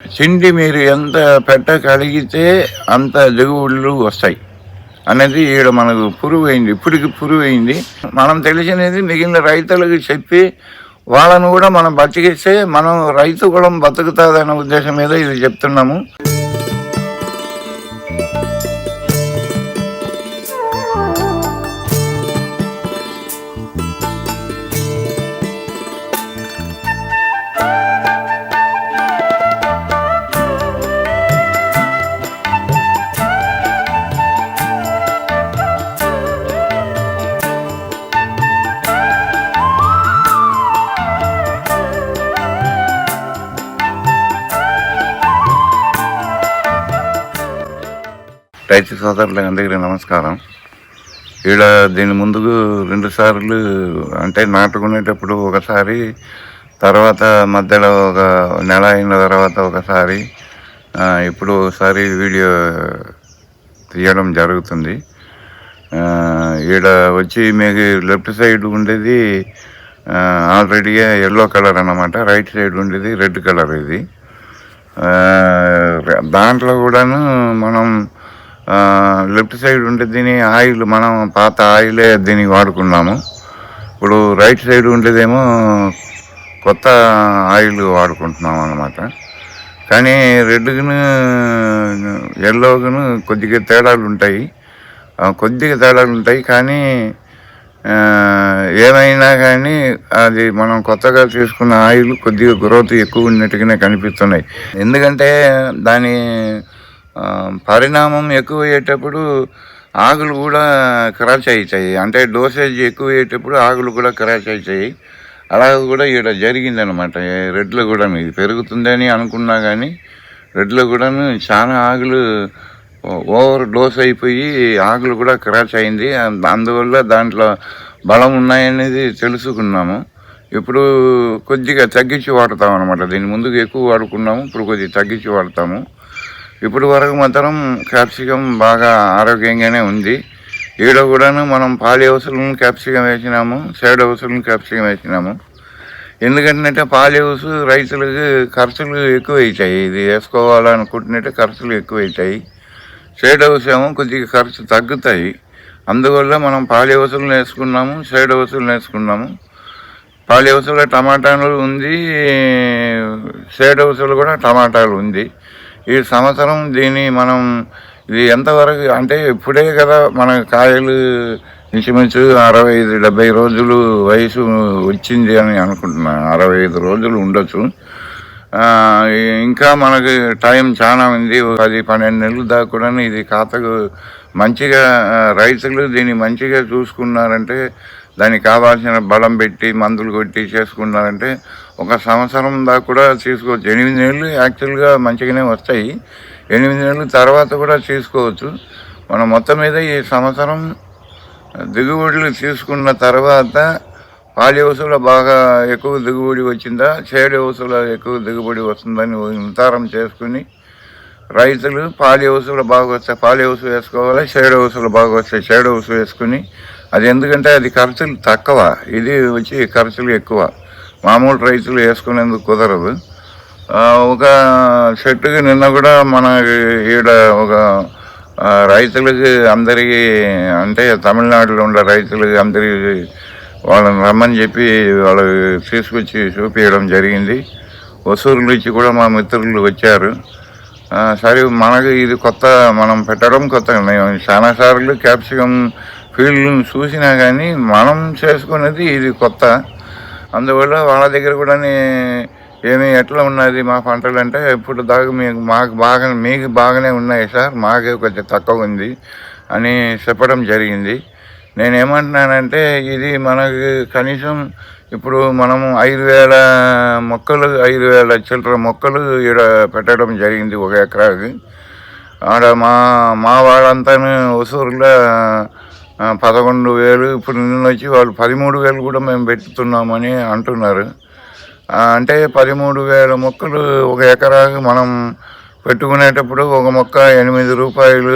తిండి మీరు ఎంత పెట్టగలిగితే అంత దిగుబడులు వస్తాయి. అనేది ఈడ మనకు పురుగు అయింది ఇప్పటికి పురుగు అయింది మనం తెలిసినది మిగిలిన రైతులకు చెప్పి వాళ్ళను కూడా మనం బతికిస్తే మనం రైతు కూడా బతుకుతుందనే ఉద్దేశం మీద ఇది చెప్తున్నాము. రైతు సోదరులకు అందరికీ నమస్కారం. ఈడ దీని ముందు రెండు సార్లు అంటే నాటుకునేటప్పుడు ఒకసారి తర్వాత మధ్యలో ఒక నెల అయిన తర్వాత ఒకసారి ఇప్పుడు ఒకసారి వీడియో తీయడం జరుగుతుంది. ఈడ వచ్చి మీకు లెఫ్ట్ సైడ్ ఉండేది ఆల్రెడీగా ఎల్లో కలర్ అనమాట రైట్ సైడ్ ఉండేది రెడ్ కలర్ ఇది. దాంట్లో కూడాను మనం లెఫ్ట్ సైడ్ ఉంటే దీని ఆయిల్ మనం పాత ఆయిలే దీనికి వాడుకున్నాము. ఇప్పుడు రైట్ సైడ్ ఉండేదేమో కొత్త ఆయిల్ వాడుకుంటున్నాం అన్నమాట. కానీ రెడ్గును ఎల్లోగును కొద్దిగా తేడాలు ఉంటాయి. కొద్దిగా తేడాలు ఉంటాయి కానీ ఏమైనా కానీ అది మనం కొత్తగా తీసుకున్న ఆయిల్ కొద్దిగా గ్రోత్ ఎక్కువ ఉన్నట్టుగానే కనిపిస్తున్నాయి. ఎందుకంటే దాని పరిణామం ఎక్కువ అయ్యేటప్పుడు ఆకులు కూడా క్రాచ్ అవుతాయి అంటే డోసేజ్ ఎక్కువ అయ్యేటప్పుడు ఆకులు కూడా క్రాచ్ అవుతాయి అలా కూడా ఇక్కడ జరిగిందనమాట రెడ్లు కూడా ఇది పెరుగుతుందని అనుకున్నా కానీ రెడ్లు కూడాను చాలా ఆకులు ఓవర్ డోస్ అయిపోయి ఆకులు కూడా క్రాచ్ అయింది అందువల్ల దాంట్లో బలం ఉన్నాయనేది తెలుసుకున్నాము. ఇప్పుడు కొద్దిగా తగ్గించి వాడతాం అనమాట దీని ముందుకు ఎక్కువ వాడుకున్నాము. ఇప్పుడు కొద్దిగా తగ్గించి వాడతాము. ఇప్పుడు వరకు మాత్రం క్యాప్సికం బాగా ఆరోగ్యంగానే ఉంది. ఈడ కూడాను మనం పాలి హౌసులను క్యాప్సికం వేసినాము సైడ్ హౌసులను క్యాప్సికం వేసినాము. ఎందుకంటే పాలి హౌస్ రైతులకు ఖర్చులు ఎక్కువ అవుతాయి. ఇది వేసుకోవాలనుకుంటున్నట్టే ఖర్చులు ఎక్కువ అవుతాయి. సైడ్ హౌస్ ఏమో కొద్దిగా ఖర్చు తగ్గుతాయి. అందువల్ల మనం పాలి హౌసులను వేసుకున్నాము సైడ్ హౌసులను వేసుకున్నాము. పాలి హౌసులో టమాటాలు ఉంది సైడ్ హౌసులు కూడా టమాటాలు ఉంది. ఈ సంవత్సరం దీన్ని మనం ఇది ఎంతవరకు అంటే ఇప్పుడే కదా మన కాయలు ఇంచుమించు అరవై ఐదు డెబ్బై రోజులు వయసు వచ్చింది అని అనుకుంటున్నాను అరవై ఐదు రోజులు ఉండొచ్చు. ఇంకా మనకి టైం చాలా ఉంది. పది పన్నెండు నెలలు దాకా కూడా ఇది ఖాతాకు మంచిగా రైతులు దీన్ని మంచిగా చూసుకున్నారంటే దానికి కావాల్సిన బలం పెట్టి మందులు కొట్టి చేసుకున్నారంటే ఒక సంవత్సరం దాకా కూడా తీసుకోవచ్చు ఎనిమిది నెలలు యాక్చువల్గా మంచిగానే వస్తాయి. ఎనిమిది నెలల తర్వాత కూడా తీసుకోవచ్చు మనం మొత్తం మీద ఈ సంవత్సరం దిగుబడులు తీసుకున్న తర్వాత పాలి హౌసులో బాగా ఎక్కువ దిగుబడి వచ్చిందా? చేడి హౌసులో ఎక్కువ దిగుబడి వస్తుందని నిర్ధారం చేసుకుని రైతులు పాలి వసూలు బాగా వస్తే పాలి వసూలు వేసుకోవాలి షేడ్ వసూలు బాగా వస్తే షేడ్ వసూలు వేసుకుని. అది ఎందుకంటే అది ఖర్చులు తక్కువ. ఇది వచ్చి ఖర్చులు ఎక్కువ. మామూలు రైతులు వేసుకునేందుకు కుదరదు. ఒక చెట్టుకి నిన్న కూడా మన ఈడ ఒక రైతులకి అందరికీ అంటే తమిళనాడులో ఉండే రైతులకి అందరికీ వాళ్ళని రమ్మని చెప్పి వాళ్ళు తీసుకొచ్చి చూపించడం జరిగింది. వసూరు నుంచి కూడా మా మిత్రులు వచ్చారు. సరే మనకి ఇది కొత్త మనం పెట్టడం కొత్త చాలా సార్లు క్యాప్సికం ఫీల్డ్ని చూసినా కానీ మనం చేసుకునేది ఇది కొత్త. అందువల్ల వాళ్ళ దగ్గర కూడా ఏమి ఎట్లా ఉన్నది మా పంటలు అంటే ఇప్పుడు దాకా మీకు మాకు బాగా మీకు బాగానే ఉన్నాయి సార్ మాకే కొంచెం తక్కువ ఉంది అని చెప్పడం జరిగింది. నేనేమంటున్నానంటే ఇది మనకి కనీసం ఇప్పుడు మనము ఐదు వేల మొక్కలు ఐదు వేల చిల్లర మొక్కలు ఈడ పెట్టడం జరిగింది ఒక ఎకరాకి. ఆడ మా మా వాళ్ళంతాను హుసూరులో పదకొండు వేలు ఇప్పుడు నిన్న వచ్చి వాళ్ళు పదమూడు వేలు కూడా మేము పెట్టుతున్నామని అంటున్నారు. అంటే పదమూడు వేల మొక్కలు ఒక ఎకరాకి మనం పెట్టుకునేటప్పుడు ఒక మొక్క ఎనిమిది రూపాయలు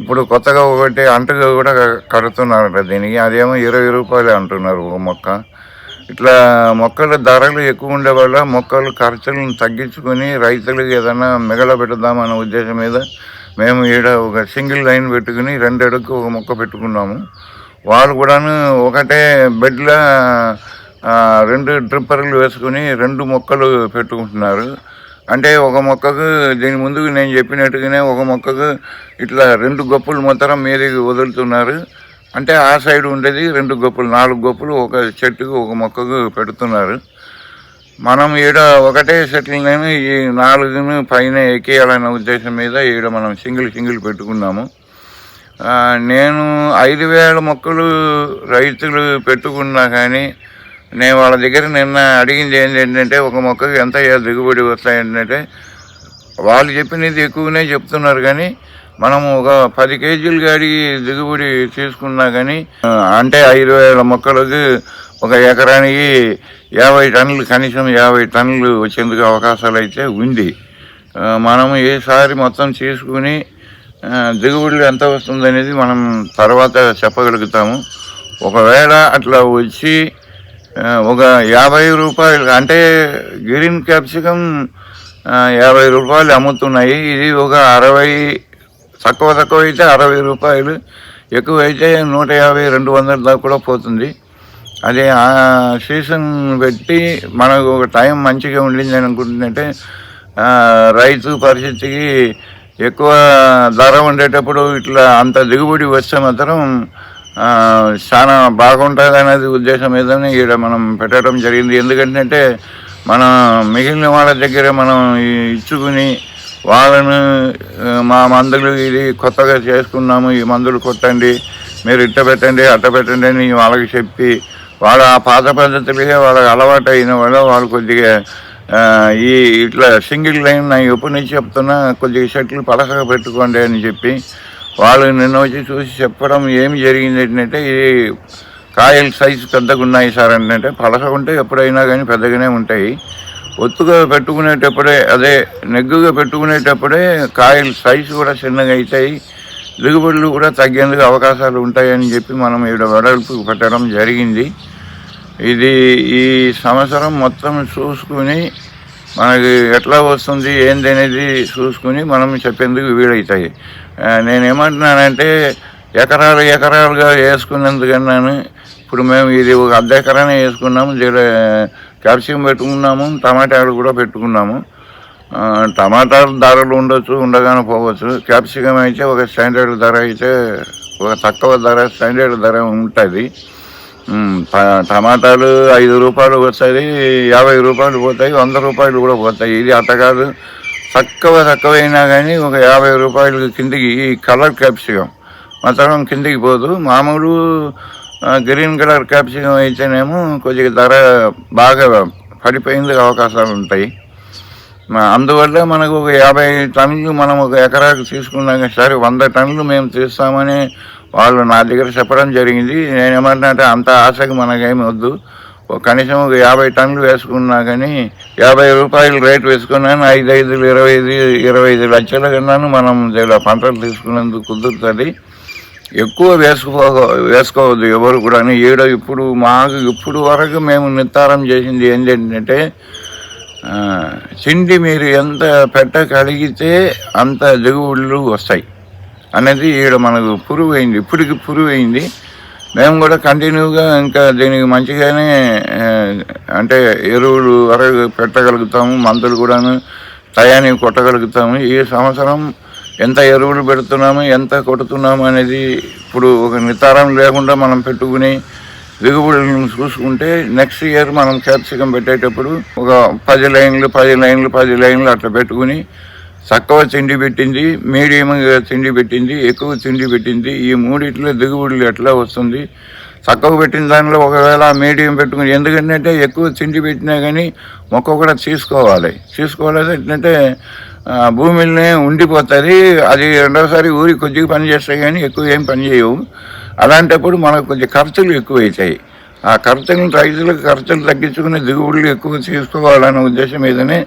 ఇప్పుడు కొత్తగా ఒకటి అంటగా కూడా కడుతున్నారట దీనికి. అదేమో ఇరవై రూపాయలు అంటున్నారు ఒక మొక్క. ఇట్లా మొక్కల ధరలు ఎక్కువ ఉండే వల్ల మొక్కలు ఖర్చులను తగ్గించుకొని రైతులకు ఏదైనా మిగలబెడదామనే ఉద్దేశం మీద మేము ఈడ ఒక సింగిల్ లైన్ పెట్టుకుని రెండు అడుగు ఒక మొక్క పెట్టుకున్నాము. వాళ్ళు కూడాను ఒకటే బెడ్లో రెండు డ్రిప్పర్లు వేసుకుని రెండు మొక్కలు పెట్టుకుంటున్నారు. అంటే ఒక మొక్కకు దీని ముందుకు నేను చెప్పినట్టుగానే ఒక మొక్కకు ఇట్లా రెండు గొప్పలు మొత్తం మీదకి వదులుతున్నారు. అంటే ఆ సైడ్ ఉండేది రెండు గొప్పలు నాలుగు గొప్పలు ఒక చెట్టుకు ఒక మొక్కకు పెడుతున్నారు. మనం ఈడ ఒకటే సెటిల్ని ఈ నాలుగును పైన ఎక్కేయాలనే ఉద్దేశం మీద ఈడ మనం సింగిల్ సింగిల్ పెట్టుకున్నాము. నేను ఐదు వేల మొక్కలు రైతులు పెట్టుకున్నా కానీ నేను వాళ్ళ దగ్గర నిన్న అడిగింది ఏంటంటే ఒక మొక్కకి ఎంత దిగుబడి వస్తాయంటే వాళ్ళు చెప్పినది ఎక్కువనే చెప్తున్నారు కానీ మనం ఒక పది కేజీలు గాడి దిగుబడి తీసుకున్నా కానీ అంటే ఐదు వేల మొక్కలకు ఒక ఎకరానికి యాభై టన్నులు కనీసం యాభై టన్నులు వచ్చేందుకు అవకాశాలు అయితే ఉంది మనం ఏసారి మొత్తం చేసుకుని దిగుబడులు ఎంత వస్తుందనేది మనం తర్వాత చెప్పగలుగుతాము. ఒకవేళ అట్లా వచ్చి ఒక యాభై రూపాయలు అంటే గ్రీన్ క్యాప్సికం యాభై రూపాయలు అమ్ముతున్నాయి. ఇది ఒక అరవై తక్కువ తక్కువ అయితే అరవై రూపాయలు ఎక్కువ అయితే నూట యాభై రెండు వందల దాకా కూడా పోతుంది. అదే ఆ సీజన్ పెట్టి మనకు ఒక టైం మంచిగా ఉండింది అని అనుకుంటుందంటే రైతు పరిస్థితికి ఎక్కువ ధర ఉండేటప్పుడు ఇట్లా అంత దిగుబడి వస్తే మాత్రం చాలా బాగుంటుంది అనేది ఉద్దేశం ఏదని ఇక్కడ మనం పెట్టడం జరిగింది. ఎందుకంటే మనం మిగిలిన వాళ్ళ దగ్గర మనం ఇచ్చుకుని వాళ్ళను మా మందులు ఇది కొత్తగా చేసుకున్నాము ఈ మందులు కొట్టండి మీరు ఇట్ట పెట్టండి అట్ట పెట్టండి అని వాళ్ళకి చెప్పి వాళ్ళ ఆ పాత మీద వాళ్ళకి అలవాటు అయిన వల్ల వాళ్ళు కొద్దిగా ఈ ఇట్లా సింగిల్ లైన్ నా ఎప్పటి నుంచి చెప్తున్నా కొద్దిగా షర్ట్లు పలకగా పెట్టుకోండి అని చెప్పి వాళ్ళు నిన్న వచ్చి చూసి చెప్పడం ఏమి జరిగింది ఏంటంటే ఇది కాయలు సైజు పెద్దగా ఉన్నాయి సార్ అంటే పలస ఉంటే ఎప్పుడైనా కానీ పెద్దగానే ఉంటాయి. ఒత్తుగా పెట్టుకునేటప్పుడే అదే నెగ్గుగా పెట్టుకునేటప్పుడే కాయలు సైజు కూడా చిన్నగా అవుతాయి. దిగుబడులు కూడా తగ్గేందుకు అవకాశాలు ఉంటాయని చెప్పి మనం ఇక్కడ వెడల్పు పెట్టడం జరిగింది. ఇది ఈ సంవత్సరం మొత్తం చూసుకుని మనకి ఎట్లా వస్తుంది ఏంది అనేది చూసుకుని మనం చెప్పేందుకు వీలవుతాయి నేనేమంటున్నానంటే ఎకరాలు ఎకరాలుగా వేసుకున్నందుకన్నాను ఇప్పుడు మేము ఇది ఒక అర్ధ ఎకరానే వేసుకున్నాము దీని క్యాల్షియం పెట్టుకున్నాము టమాటాలు కూడా పెట్టుకున్నాము. టమాటాలు ధరలు ఉండొచ్చు ఉండగానే పోవచ్చు. క్యాప్సికం అయితే ఒక స్టాండర్డ్ ధర అయితే ఒక తక్కువ ధర స్టాండర్డ్ ధర ఉంటుంది. టమాటాలు ఐదు రూపాయలు వస్తాయి యాభై రూపాయలు పోతాయి వంద రూపాయలు కూడా పోతాయి. ఇది అట్ట తక్కువ తక్కువ తక్కువైనా కానీ ఒక యాభై రూపాయలు కిందికి ఈ కలర్ క్యాప్సికం మాత్రం కిందికి పోదు. మామూలు గ్రీన్ కలర్ క్యాప్సికం అయితేనేమో కొద్దిగా ధర బాగా పడిపోయేందుకు అవకాశాలు ఉంటాయి. అందువల్ల మనకు ఒక యాభై టన్నులు మనం ఒక ఎకరాకు తీసుకున్నాక సరే వంద టన్నులు మేము తీస్తామని వాళ్ళు నా దగ్గర చెప్పడం జరిగింది. నేను అంత ఆశకు మనకేమి వద్దు. ఒక కనీసం ఒక యాభై టన్నులు వేసుకున్నా కానీ యాభై రూపాయలు రేటు వేసుకున్నాను ఐదు ఐదు ఇరవై ఐదు ఇరవై ఐదు లక్షల కన్నాను మనం ఇలా పంటలు తీసుకునేందుకు కుదురుతుంది. ఎక్కువ వేసుకో వేసుకోవద్దు ఎవరు కూడా ఏడో ఇప్పుడు మాకు ఇప్పుడు వరకు మేము నిర్ధారం చేసింది ఏంటంటే ఆ, చిండి మీరు ఎంత పెట్టగలిగితే అంత దిగుబడులు వస్తాయి. అనేది ఈడ మనకు పురుగు అయింది ఇప్పటికి పురుగు అయింది మేము కూడా కంటిన్యూగా ఇంకా దీనికి మంచిగానే అంటే ఎరువులు అరగ పెట్టగలుగుతాము మందులు కూడాను టయానికి కొట్టగలుగుతాము. ఈ సంవత్సరం ఎంత ఎరువులు పెడుతున్నాము ఎంత కొడుతున్నాము అనేది ఇప్పుడు ఒక నితారం లేకుండా మనం పెట్టుకుని దిగుబడులను చూసుకుంటే నెక్స్ట్ ఇయర్ మనం క్యాప్సికం పెట్టేటప్పుడు ఒక పది లైన్లు పది లైన్లు పది లైన్లు అట్లా పెట్టుకుని తక్కువ తిండి పెట్టింది మీడియంగా తిండి పెట్టింది ఎక్కువ తిండి పెట్టింది. ఈ మూడిట్లో దిగుబడులు ఎట్లా వస్తుంది? తక్కువ పెట్టిన దానిలో ఒకవేళ మీడియం పెట్టుకుని ఎందుకంటే ఎక్కువ తిండి పెట్టినా కానీ మొక్క కూడా తీసుకోవాలి. తీసుకోవాలి ఏంటంటే ఆ, భూమిలోనే ఉండిపోతుంది. అది రెండోసారి ఊరి కొద్దిగా పని చేస్తాయి కానీ ఎక్కువ ఏం పని చేయవు. అలాంటప్పుడు మనకు కొంచెం ఖర్చులు ఎక్కువ అవుతాయి ఆ ఖర్చులను రైతులకు ఖర్చులు తగ్గించుకుని దిగుబడులు ఎక్కువ తీసుకోవాలనే ఉద్దేశం మీదనే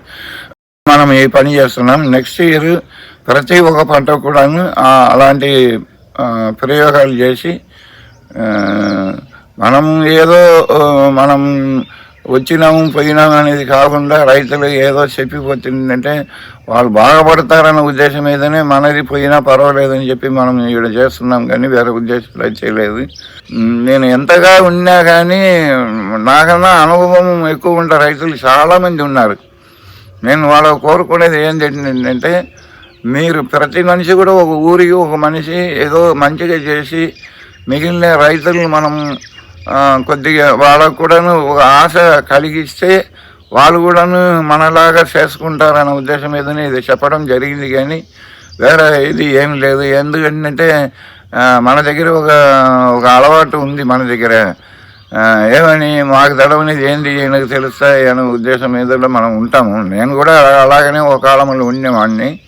మనం ఈ పని చేస్తున్నాం. నెక్స్ట్ ఇయర్ ప్రతి ఒక్క పంట కూడాను అలాంటి ప్రయోగాలు చేసి మనం ఏదో మనం వచ్చినాము పోయినాము అనేది కాకుండా రైతులు ఏదో చెప్పిపోతుందంటే వాళ్ళు బాగుపడతారన్న ఉద్దేశం ఏదైనా మనది పోయినా పర్వాలేదని చెప్పి మనం ఇక్కడ చేస్తున్నాం కానీ వేరే ఉద్దేశంలో చేయలేదు. నేను ఎంతగా ఉన్నా కానీ నాకన్నా అనుభవం ఎక్కువ ఉన్న రైతులు చాలామంది ఉన్నారు. నేను వాళ్ళ కోరుకునేది ఏం ఏంటంటే మీరు ప్రతి మనిషి కూడా ఒక ఊరికి ఒక మనిషి ఏదో మంచిగా చేసి మిగిలిన రైతులను మనం కొద్దిగా వాళ్ళకు కూడాను ఒక ఆశ కలిగిస్తే వాళ్ళు కూడాను మనలాగా చేసుకుంటారనే ఉద్దేశం మీదనే ఇది చెప్పడం జరిగింది కానీ వేరే ఇది ఏం లేదు. ఎందుకంటే మన దగ్గర ఒక ఒక అలవాటు ఉంది మన దగ్గర. ఏమని మాకు తడవనేది ఏంటి నాకు తెలుస్తాయి అనే ఉద్దేశం మీద మనం ఉంటాము. నేను కూడా అలాగనే ఒక కాలంలో ఉండేవాడిని.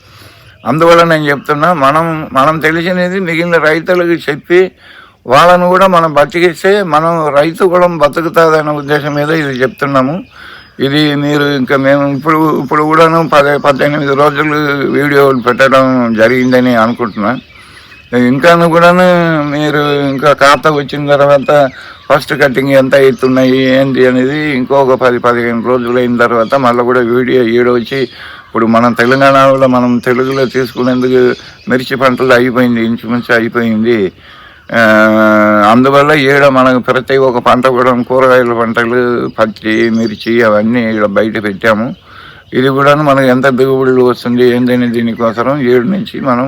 అందువల్ల నేను చెప్తున్నా మనం మనం తెలిసినది మిగిలిన రైతులకు చెప్పి వాళ్ళను కూడా మనం బతికిస్తే మనం రైతు కూడా బతుకుతుంది అనే ఉద్దేశం మీద ఇది చెప్తున్నాము. ఇది మీరు ఇంకా మేము ఇప్పుడు ఇప్పుడు కూడాను పది పద్దెనిమిది రోజులు వీడియోలు పెట్టడం జరిగిందని అనుకుంటున్నాను ఇంకాను కూడాను మీరు ఇంకా ఖాతా వచ్చిన తర్వాత ఫస్ట్ కటింగ్ ఎంత అవుతున్నాయి ఏంటి అనేది ఇంకొక పది పదిహేను రోజులు అయిన తర్వాత మళ్ళీ కూడా వీడియో ఈడ వచ్చి ఇప్పుడు మనం తెలంగాణలో మనం తెలుగులో తీసుకునేందుకు మిర్చి పంటలు అయిపోయింది ఇంచుమించు అయిపోయింది. అందువల్ల ఈడ మనకు ప్రతి ఒక్క పంట కూడా కూరగాయల పంటలు పత్తి మిర్చి అవన్నీ ఈడ బయట పెట్టాము. ఇది కూడా మనకు ఎంత దిగుబడులు వస్తుంది ఏంటనే దీనికోసం ఏడు నుంచి మనం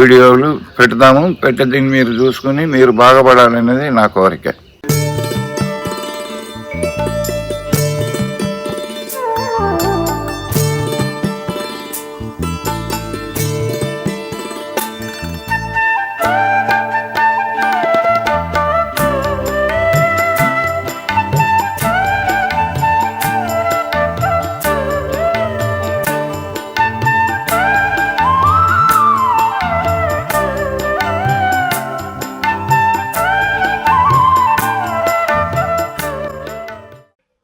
వీడియోలు పెడతాము. పెట్టి దీన్ని మీరు చూసుకుని మీరు బాగుపడాలనేది నా కోరిక.